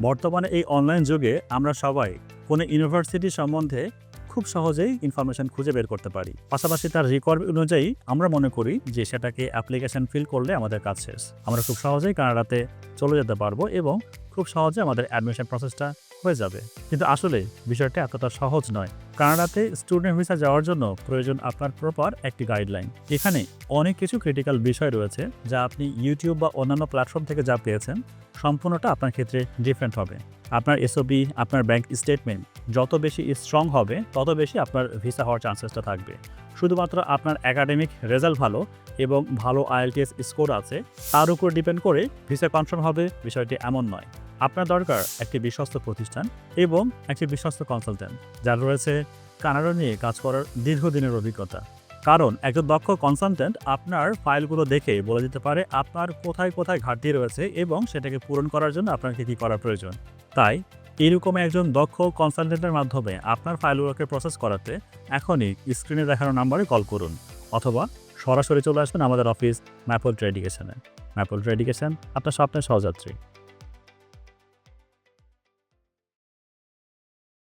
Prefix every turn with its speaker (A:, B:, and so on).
A: বর্তমানে এই অনলাইন যুগে আমরা সবাই কোনো ইউনিভার্সিটি সম্বন্ধে খুব সহজেই ইনফরমেশন খুঁজে বের করতে পারি। পাশাপাশি তার রেকর্ড অনুযায়ী আমরা মনে করি যে সেটাকে অ্যাপ্লিকেশন ফিল করলে আমাদের কাজ শেষ। আমরা খুব সহজেই কানাডাতে চলে যেতে পারব এবং খুব সহজে আমাদের অ্যাডমিশন প্রসেসটা হয়ে যাবে। কিন্তু আসলে বিষয়টা এতটা সহজ নয়। কানাডাতে স্টুডেন্ট ভিসা যাওয়ার জন্য প্রয়োজন আপনার প্রপার একটি গাইডলাইন এখানে অনেক কিছু ক্রিটিক্যাল বিষয় রয়েছে যা আপনি ইউটিউব বা অন্যান্য প্ল্যাটফর্ম থেকে যা পেয়েছেন, সম্পূর্ণটা আপনার ক্ষেত্রে ডিফারেন্ট হবে। আপনার এসওবি আপনার ব্যাংক স্টেটমেন্ট যত বেশি স্ট্রং হবে, তত বেশি আপনার ভিসা হওয়ার চান্সেসটা থাকবে। শুধুমাত্র আপনার একাডেমিক রেজাল্ট ভালো এবং ভালো আইএলটিএস স্কোর আছে, তার উপর ডিপেন্ড করে ভিসা কনফার্ম হবে, বিষয়টি এমন নয়। আপনার দরকার একটি বিশ্বস্ত প্রতিষ্ঠান এবং একটি বিশ্বস্ত কনসালটেন্ট যার রয়েছে কানাডা নিয়ে কাজ করার দীর্ঘদিনের অভিজ্ঞতা। কারণ একজন দক্ষ কনসালটেন্ট আপনার ফাইলগুলো দেখে বলে দিতে পারে আপনার কোথায় কোথায় ঘাটতি রয়েছে এবং সেটাকে পূরণ করার জন্য আপনাকে কী করা প্রয়োজন। তাই, এরকম একজন দক্ষ কনসালটেন্টের মাধ্যমে আপনার ফাইলগুলোকে প্রসেস করাতে এখনই স্ক্রিনে দেখানো নাম্বারে কল করুন অথবা সরাসরি চলে আসবেন আমাদের অফিস ম্যাপল ট্রেডিকেশনে ম্যাপল ট্রেডিকেশন আপনার স্বপ্নের সহযাত্রী।